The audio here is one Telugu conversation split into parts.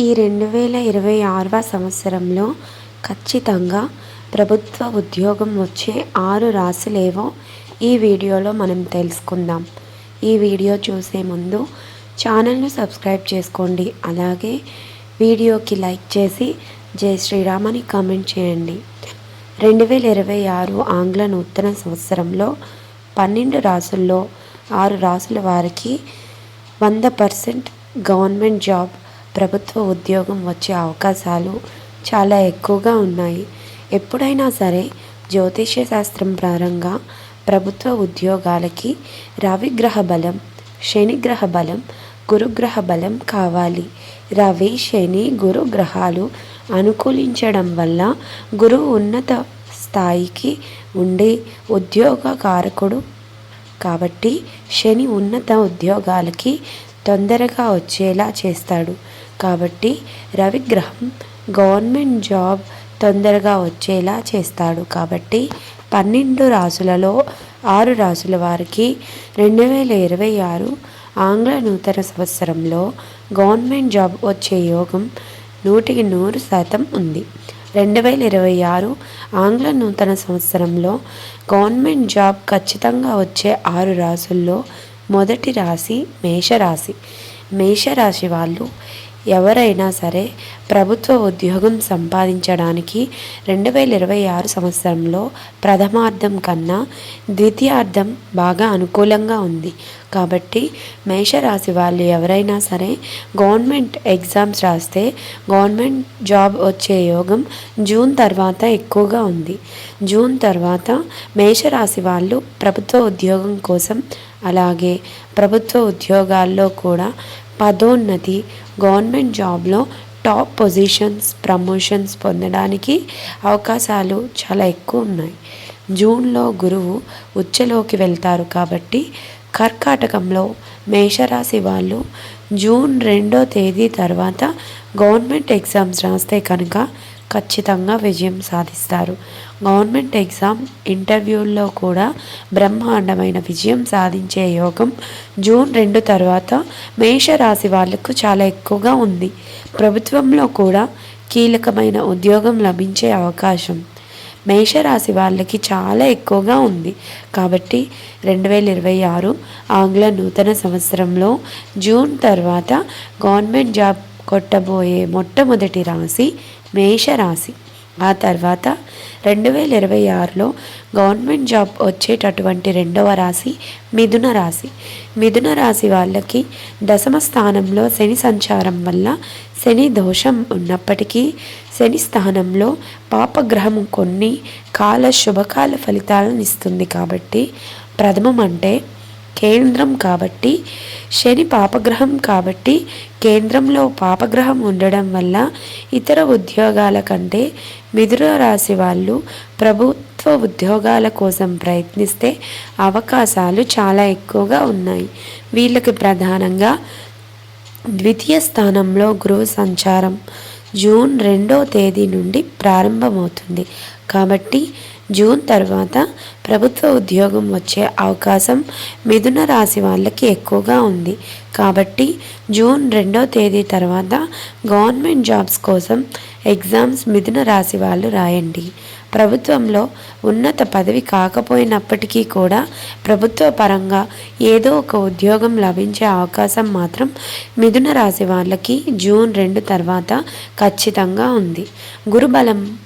ఈ రెండు వేల ఇరవై ఆరవ సంవత్సరంలో ఖచ్చితంగా ప్రభుత్వ ఉద్యోగం వచ్చే ఆరు రాశులేవో ఈ వీడియోలో మనం తెలుసుకుందాం. ఈ వీడియో చూసే ముందు ఛానల్ను సబ్స్క్రైబ్ చేసుకోండి. అలాగే వీడియోకి లైక్ చేసి జై శ్రీరామ్ అని కామెంట్ చేయండి. రెండు వేల ఇరవై ఆరు ఆంగ్ల నూతన సంవత్సరంలో పన్నెండు రాసుల్లో ఆరు రాసుల వారికి వంద పర్సెంట్ గవర్నమెంట్ జాబ్ ప్రభుత్వ ఉద్యోగం వచ్చే అవకాశాలు చాలా ఎక్కువగా ఉన్నాయి. ఎప్పుడైనా సరే జ్యోతిష్య శాస్త్రం ప్రారంగా ప్రభుత్వ ఉద్యోగాలకి రవిగ్రహ బలం శనిగ్రహ బలం గురుగ్రహ బలం కావాలి. రవి శని గురు గ్రహాలు అనుకూలించడం వల్ల గురువు ఉన్నత స్థాయికి ఉండే ఉద్యోగ కారకుడు. కాబట్టి శని ఉన్నత ఉద్యోగాలకి తొందరగా వచ్చేలా చేస్తాడు. కాబట్టి రవిగ్రహం గవర్నమెంట్ జాబ్ తొందరగా వచ్చేలా చేస్తాడు. కాబట్టి పన్నెండు రాసులలో ఆరు రాసుల వారికి రెండు వేల ఇరవై ఆరు ఆంగ్ల నూతన సంవత్సరంలో గవర్నమెంట్ జాబ్ వచ్చే యోగం నూటికి నూరు శాతం ఉంది. రెండు వేల ఇరవై ఆరు ఆంగ్ల నూతన సంవత్సరంలో గవర్నమెంట్ జాబ్ ఖచ్చితంగా వచ్చే ఆరు రాసుల్లో మొదటి రాశి మేషరాశి. మేషరాశి వాళ్ళు ఎవరైనా సరే ప్రభుత్వ ఉద్యోగం సంపాదించడానికి రెండు వేల ఇరవై ఆరు సంవత్సరంలో ప్రథమార్థం కన్నా ద్వితీయార్థం బాగా అనుకూలంగా ఉంది. కాబట్టి మేషరాశి వాళ్ళు ఎవరైనా సరే గవర్నమెంట్ ఎగ్జామ్స్ రాస్తే గవర్నమెంట్ జాబ్ వచ్చే యోగం జూన్ తర్వాత ఎక్కువగా ఉంది. జూన్ తర్వాత మేషరాశి వాళ్ళు ప్రభుత్వ ఉద్యోగం కోసం అలాగే ప్రభుత్వ ఉద్యోగాల్లో కూడా పదోన్నతి గవర్నమెంట్ జాబ్లో టాప్ పొజిషన్స్ ప్రమోషన్స్ పొందడానికి అవకాశాలు చాలా ఎక్కువ ఉన్నాయి. జూన్లో గురువు ఉచ్చలోకి వెళ్తారు కాబట్టి కర్కాటకంలో మేషరాశి వాళ్ళు జూన్ రెండో తేదీ తర్వాత గవర్నమెంట్ ఎగ్జామ్స్ రాస్తే కనుక ఖచ్చితంగా విజయం సాధిస్తారు. గవర్నమెంట్ ఎగ్జామ్ ఇంటర్వ్యూల్లో కూడా బ్రహ్మాండమైన విజయం సాధించే యోగం జూన్ రెండు తర్వాత మేషరాశి వాళ్ళకు చాలా ఎక్కువగా ఉంది. ప్రభుత్వంలో కూడా కీలకమైన ఉద్యోగం లభించే అవకాశం మేషరాశి వాళ్ళకి చాలా ఎక్కువగా ఉంది. కాబట్టి రెండు వేల ఇరవై ఆరు ఆంగ్ల నూతన సంవత్సరంలో జూన్ తర్వాత గవర్నమెంట్ జాబ్ కొట్టబోయే మొట్టమొదటి రాశి మేషరాశి. ఆ తర్వాత రెండు వేల ఇరవై ఆరులో గవర్నమెంట్ జాబ్ వచ్చేటటువంటి రెండవ రాశి మిథున రాశి. మిథున రాశి వాళ్ళకి దశమ స్థానంలో శని సంచారం వల్ల శని దోషం ఉన్నప్పటికీ శని స్థానంలో పాపగ్రహం కొన్ని కాల శుభకాల ఫలితాలను ఇస్తుంది కాబట్టి ప్రథమం అంటే కేంద్రం కాబట్టి శని పాపగ్రహం కాబట్టి కేంద్రంలో పాపగ్రహం ఉండడం వల్ల ఇతర ఉద్యోగాల కంటే మిథున రాశి వాళ్ళు ప్రభుత్వ ఉద్యోగాల కోసం ప్రయత్నిస్తే అవకాశాలు చాలా ఎక్కువగా ఉన్నాయి. వీళ్ళకి ప్రధానంగా ద్వితీయ స్థానంలో గురువు సంచారం జూన్ రెండో తేదీ నుండి ప్రారంభమవుతుంది. కాబట్టి జూన్ తర్వాత ప్రభుత్వ ఉద్యోగం వచ్చే అవకాశం మిథున రాశి వాళ్ళకి ఎక్కువగా ఉంది. కాబట్టి జూన్ రెండో తేదీ తర్వాత గవర్నమెంట్ జాబ్స్ కోసం ఎగ్జామ్స్ మిథున రాశి వాళ్ళు రాయండి. ప్రభుత్వంలో ఉన్నత పదవి కాకపోయినప్పటికీ కూడా ప్రభుత్వ పరంగా ఏదో ఒక ఉద్యోగం లభించే అవకాశం మాత్రం మిథున రాశి వాళ్ళకి జూన్ రెండు తర్వాత ఖచ్చితంగా ఉంది. గురుబలం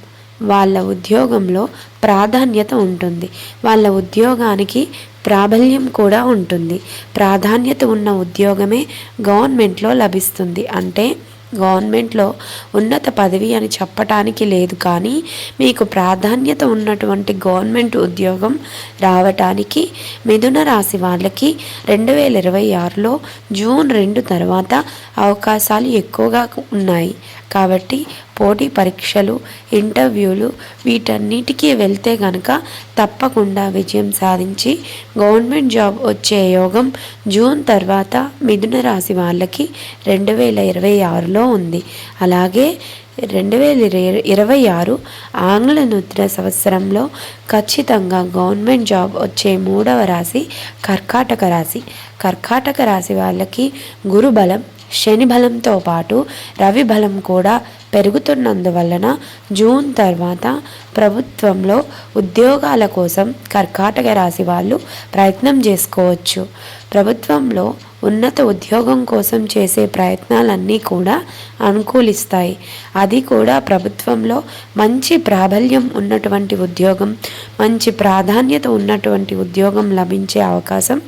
వాళ్ళ ఉద్యోగంలో ప్రాధాన్యత ఉంటుంది. వాళ్ళ ఉద్యోగానికి ప్రాబల్యం కూడా ఉంటుంది. ప్రాధాన్యత ఉన్న ఉద్యోగమే గవర్నమెంట్లో లభిస్తుంది. అంటే గవర్నమెంట్లో ఉన్నత పదవి అని చెప్పటానికి లేదు కానీ మీకు ప్రాధాన్యత ఉన్నటువంటి గవర్నమెంట్ ఉద్యోగం రావటానికి మిథున రాశి వాళ్ళకి రెండు వేల ఇరవై ఆరులో జూన్ రెండు తర్వాత అవకాశాలు ఎక్కువగా ఉన్నాయి. కాబట్టి పోటీ పరీక్షలు ఇంటర్వ్యూలు వీటన్నిటికీ వెళ్తే గనక తప్పకుండా విజయం సాధించి గవర్నమెంట్ జాబ్ వచ్చే యోగం జూన్ తర్వాత మిథున రాశి వాళ్ళకి రెండు వేల ఇరవై ఆరులో ఉంది. అలాగే రెండు వేల ఇరవై ఆరు ఆంగ్ల నూతన సంవత్సరంలో ఖచ్చితంగా గవర్నమెంట్ జాబ్ వచ్చే మూడవ రాశి కర్కాటక రాశి. కర్కాటక రాశి వాళ్ళకి గురుబలం శని బలంతో పాటు రవి బలం కూడా పెరుగుతున్నందువలన జూన్ తర్వాత ప్రభుత్వంలో ఉద్యోగాల కోసం కర్కాటక రాశి వాళ్ళు ప్రయత్నం చేసుకోవచ్చు. ప్రభుత్వంలో ఉన్నత ఉద్యోగం కోసం చేసే ప్రయత్నాలన్నీ కూడా అనుకూలిస్తాయి. అది కూడా ప్రభుత్వంలో మంచి ప్రాబల్యం ఉన్నటువంటి ఉద్యోగం మంచి ప్రాధాన్యత ఉన్నటువంటి ఉద్యోగం లభించే అవకాశం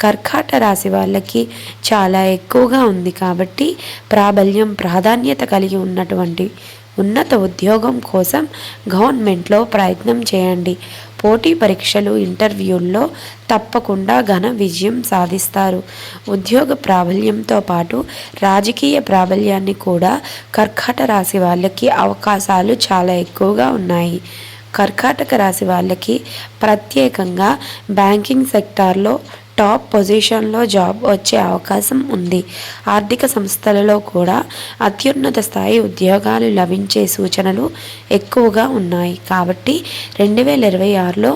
కర్కాట రాశి వాళ్ళకి చాలా ఎక్కువగా ఉంది కాబట్టి ప్రాబల్యం ప్రాధాన్యత కలిగి ఉన్నటువంటి ఉన్నత ఉద్యోగం కోసం గవర్నమెంట్లో ప్రయత్నం చేయండి. పోటీ పరీక్షలు ఇంటర్వ్యూల్లో తప్పకుండా ఘన విజయం సాధిస్తారు. ఉద్యోగ ప్రాబల్యంతో పాటు రాజకీయ ప్రాబల్యాన్ని కూడా కర్కాట రాశి వాళ్ళకి అవకాశాలు చాలా ఎక్కువగా ఉన్నాయి. కర్కాటక రాశి వాళ్ళకి ప్రత్యేకంగా బ్యాంకింగ్ సెక్టార్లో టాప్ పొజిషన్లో జాబ్ వచ్చే అవకాశం ఉంది. ఆర్థిక సంస్థలలో కూడా అత్యున్నత స్థాయి ఉద్యోగాలు లభించే సూచనలు ఎక్కువగా ఉన్నాయి. కాబట్టి రెండు వేల ఇరవై ఆరులో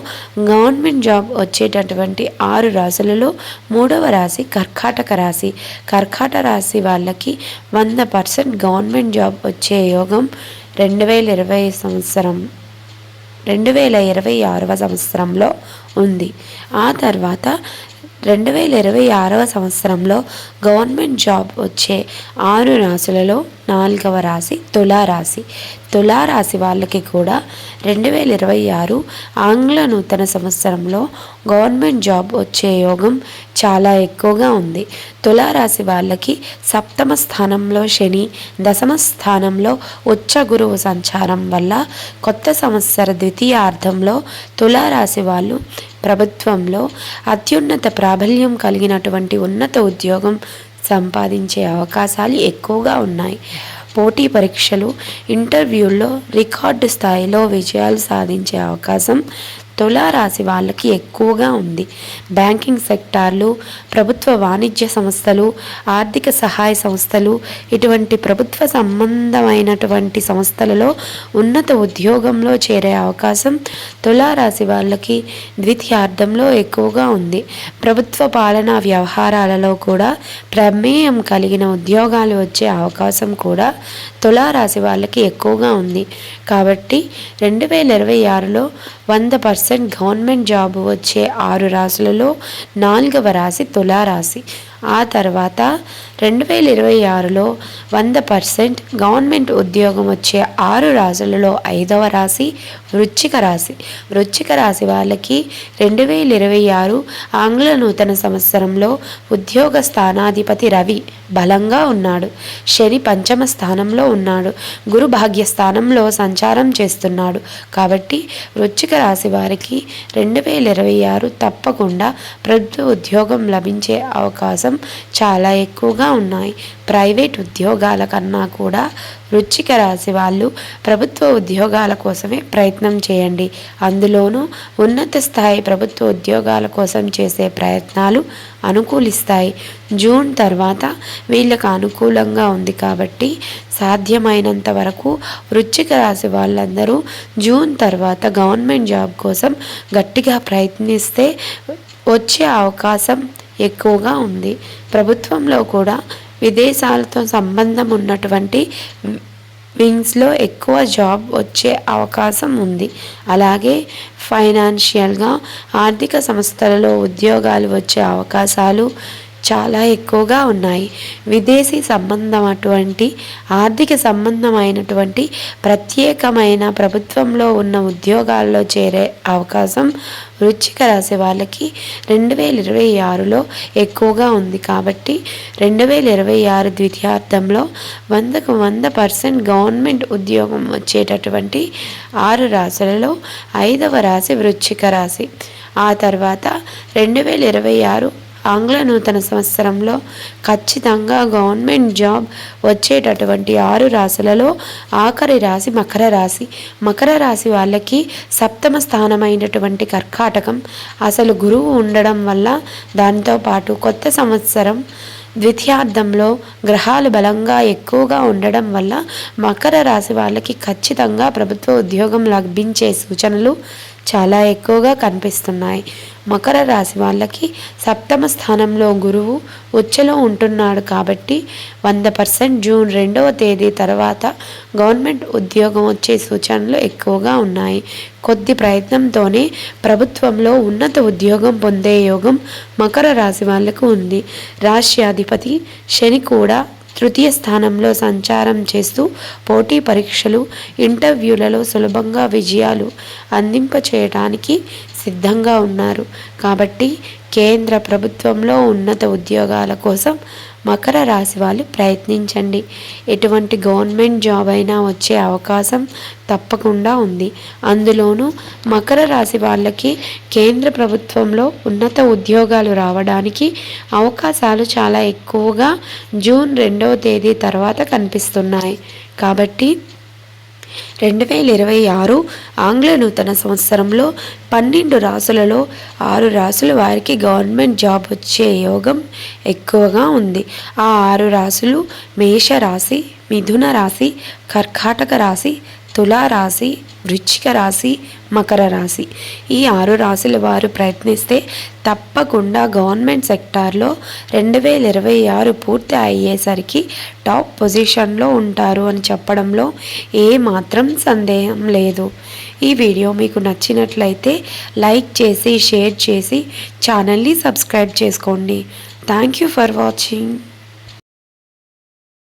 గవర్నమెంట్ జాబ్ వచ్చేటటువంటి ఆరు రాశులలో మూడవ రాశి కర్కాటక రాశి. కర్కాట రాశి వాళ్ళకి వంద పర్సెంట్ గవర్నమెంట్ జాబ్ వచ్చే యోగం రెండు వేల ఇరవై సంవత్సరం రెండు వేల ఇరవై ఆరవ సంవత్సరంలో ఉంది. ఆ తర్వాత రెండు వేల ఇరవై ఆరవ సంవత్సరంలో గవర్నమెంట్ జాబ్ వచ్చే ఆరు రాశులలో నాలుగవ రాశి తులారాశి. తులారాశి వాళ్ళకి కూడా రెండు వేల ఇరవై ఆరు ఆంగ్ల నూతన సంవత్సరంలో గవర్నమెంట్ జాబ్ వచ్చే యోగం చాలా ఎక్కువగా ఉంది. తులారాశి వాళ్ళకి సప్తమ స్థానంలో శని దశమ స్థానంలో ఉచ్చ గురువు సంచారం వల్ల కొత్త సంవత్సర ద్వితీయార్థంలో తులారాశి వాళ్ళు ప్రభుత్వంలో అత్యున్నత ప్రాబల్యం కలిగినటువంటి ఉన్నత ఉద్యోగం సంపాదించే అవకాశాలు ఎక్కువగా ఉన్నాయి. పోటీ పరీక్షలు ఇంటర్వ్యూల్లో రికార్డు స్థాయిలో విజయాలు సాధించే అవకాశం తులారాశి వాళ్ళకి ఎక్కువగా ఉంది. బ్యాంకింగ్ సెక్టార్లు ప్రభుత్వ వాణిజ్య సంస్థలు ఆర్థిక సహాయ సంస్థలు ఇటువంటి ప్రభుత్వ సంబంధమైనటువంటి సంస్థలలో ఉన్నత ఉద్యోగంలో చేరే అవకాశం తులారాశి వాళ్ళకి ద్వితీయార్థంలో ఎక్కువగా ఉంది. ప్రభుత్వ పాలనా వ్యవహారాలలో కూడా ప్రమేయం కలిగిన ఉద్యోగాలు వచ్చే అవకాశం కూడా తులారాశి వాళ్ళకి ఎక్కువగా ఉంది. కాబట్టి రెండు వేల ఇరవై ఆరులో వంద పర్సెంట్ గవర్నమెంట్ జాబ్ వచ్చే ఆరు రాశులలో నాలుగవ రాశి తులారాశి. ఆ తర్వాత రెండు వేల ఇరవై ఆరులో వంద పర్సెంట్ గవర్నమెంట్ ఉద్యోగం వచ్చే ఆరు రాశులలో ఐదవ రాశి వృచ్చిక రాశి. వృచ్చిక రాశి వాళ్ళకి రెండు వేల ఇరవై ఆరు ఆంగ్ల నూతన సంవత్సరంలో ఉద్యోగ స్థానాధిపతి రవి బలంగా ఉన్నాడు. శని పంచమ స్థానంలో ఉన్నాడు. గురు భాగ్య స్థానంలో సంచారం చేస్తున్నాడు. కాబట్టి వృచ్చిక రాశి వారికి రెండు వేల ఇరవై ఆరు తప్పకుండా ప్రభుత్వ ఉద్యోగం లభించే అవకాశం చాలా ఎక్కువగా ఉన్నాయి. ప్రైవేట్ ఉద్యోగాల కన్నా కూడా వృచ్చిక రాశి వాళ్ళు ప్రభుత్వ ఉద్యోగాల కోసమే ప్రయత్నం చేయండి. అందులోనూ ఉన్నత స్థాయి ప్రభుత్వ ఉద్యోగాల కోసం చేసే ప్రయత్నాలు అనుకూలిస్తాయి. జూన్ తర్వాత వీళ్ళకు అనుకూలంగా ఉంది కాబట్టి సాధ్యమైనంత వరకు వృచ్చిక రాశి వాళ్ళందరూ జూన్ తర్వాత గవర్నమెంట్ జాబ్ కోసం గట్టిగా ప్రయత్నిస్తే వచ్చే అవకాశం ఎక్కువగా ఉంది. ప్రభుత్వంలో కూడా విదేశాలతో సంబంధం ఉన్నటువంటి వింగ్స్లో ఎక్కువ జాబ్ వచ్చే అవకాశం ఉంది. అలాగే ఫైనాన్షియల్గా ఆర్థిక సంస్థలలో ఉద్యోగాలు వచ్చే అవకాశాలు చాలా ఎక్కువగా ఉన్నాయి. విదేశీ సంబంధం అటువంటి ఆర్థిక సంబంధమైనటువంటి ప్రత్యేకమైన ప్రభుత్వంలో ఉన్న ఉద్యోగాల్లో చేరే అవకాశం వృచ్చిక రాశి వాళ్ళకి రెండు వేల ఇరవై ఆరులో ఎక్కువగా ఉంది. కాబట్టి రెండు వేల ఇరవై ఆరు ద్వితీయార్థంలో వందకు వంద పర్సెంట్ గవర్నమెంట్ ఉద్యోగం వచ్చేటటువంటి ఆరు రాశులలో ఐదవ రాశి వృచ్చిక రాశి. ఆ తర్వాత రెండు వేల ఇరవై ఆరు ఆంగ్ల నూతన సంవత్సరంలో ఖచ్చితంగా గవర్నమెంట్ జాబ్ వచ్చేటటువంటి ఆరు రాశులలో ఆఖరి రాశి మకర రాశి. మకర రాశి వాళ్ళకి సప్తమ స్థానమైనటువంటి కర్కాటకం. అసలు గురువు ఉండడం వల్ల దాంతోపాటు కొత్త సంవత్సరం ద్వితీయార్థంలో గ్రహాలు బలంగా ఎక్కువగా ఉండడం వల్ల మకర రాశి వాళ్ళకి ఖచ్చితంగా ప్రభుత్వ ఉద్యోగం లభించే సూచనలు చాలా ఎక్కువగా కనిపిస్తున్నాయి. మకర రాశి వాళ్ళకి సప్తమ స్థానంలో గురువు ఉచ్చలో ఉంటున్నాడు కాబట్టి వంద పర్సెంట్ జూన్ రెండవ తేదీ తర్వాత గవర్నమెంట్ ఉద్యోగం వచ్చే సూచనలు ఎక్కువగా ఉన్నాయి. కొద్ది ప్రయత్నంతోనే ప్రభుత్వంలో ఉన్నత ఉద్యోగం పొందే యోగం మకర రాశి వాళ్ళకు ఉంది. రాష్ట్రాధిపతి శని కూడా తృతీయ స్థానంలో సంచారం చేస్తూ పోటీ పరీక్షలు ఇంటర్వ్యూలలో సులభంగా విజయాలు అందింపచేయటానికి సిద్ధంగా ఉన్నారు. కాబట్టి కేంద్ర ప్రభుత్వంలో ఉన్నత ఉద్యోగాల కోసం మకర రాశి వాళ్ళు ప్రయత్నించండి. ఎటువంటి గవర్నమెంట్ జాబ్ అయినా వచ్చే అవకాశం తప్పకుండా ఉంది. అందులోనూ మకర రాశి వాళ్ళకి కేంద్ర ప్రభుత్వంలో ఉన్నత ఉద్యోగాలు రావడానికి అవకాశాలు చాలా ఎక్కువగా జూన్ రెండవ తేదీ తర్వాత కనిపిస్తున్నాయి. కాబట్టి రెండు వేల ఇరవై ఆరు ఆంగ్ల నూతన సంవత్సరంలో పన్నెండు రాసులలో ఆరు రాసుల వారికి గవర్నమెంట్ జాబ్ వచ్చే యోగం ఎక్కువగా ఉంది. ఆ ఆరు రాసులు మేష రాశి మిథున రాశి కర్కాటక రాశి తులారాశి వృచ్చిక రాశి మకర రాశి. ఈ ఆరు రాశుల వారు ప్రయత్నిస్తే తప్పకుండా గవర్నమెంట్ సెక్టార్లో రెండు వేల ఇరవై ఆరు పూర్తి అయ్యేసరికి టాప్ పొజిషన్లో ఉంటారు అని చెప్పడంలో ఏమాత్రం సందేహం లేదు. ఈ వీడియో మీకు నచ్చినట్లయితే లైక్ చేసి షేర్ చేసి ఛానల్ని సబ్స్క్రైబ్ చేసుకోండి. Thank you for watching.